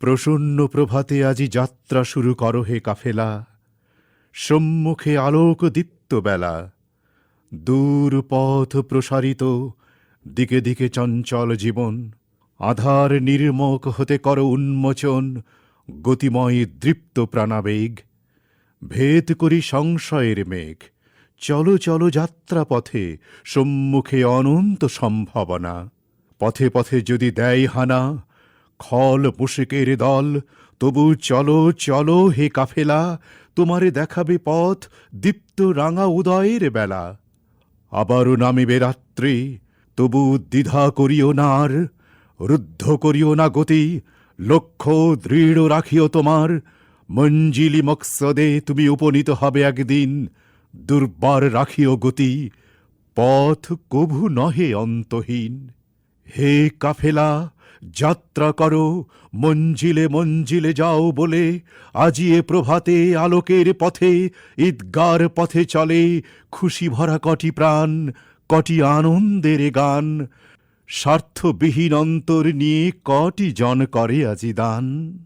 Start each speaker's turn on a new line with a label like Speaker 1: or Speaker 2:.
Speaker 1: প্রসন্ন প্রভাতে আজি যাত্রা শুরু করো হে কাফেলা। সম্মুখে আলোক দীপ্ত বেলা। দূর পথ প্রসারিত, দিকে দিকে চঞ্চল জীবন। আধার নির্মক হতে করো উন্মোচন, গতিময় দৃপ্ত প্রাণাবেগ। ভেদ করি সংশয়ের মেঘ, চলো চলো যাত্রা পথে, সম্মুখে অনন্ত সম্ভাবনা। পথে পথে যদি দেয় হানা খল মুশিকের দল, তবু চলো চলো হে কাফেলা, তোমারে দেখাবে পথ দীপ্ত রাঙা উদয়ের বেলা। আবারও নামিবে রাত্রি, তবু দ্বিধা করিও নার রুদ্ধ করিও না গতি, লক্ষ্য দৃঢ় রাখিও তোমার, মঞ্জিলি মকসদে তুমি উপনীত হবে একদিন, দুর্বার রাখিও গতি, পথ কভু নহে অন্তহীন। হে কাফেলা যাত্রা করো, মঞ্জিলে মঞ্জিলে যাও বলে আজিয়ে প্রভাতে আলোকের পথে, ঈদগার পথে চলে খুশি ভরা কটি প্রাণ, কটি আনন্দের গান। স্বার্থবিহীন অন্তর নিয়ে কটি জন করে আজি দান।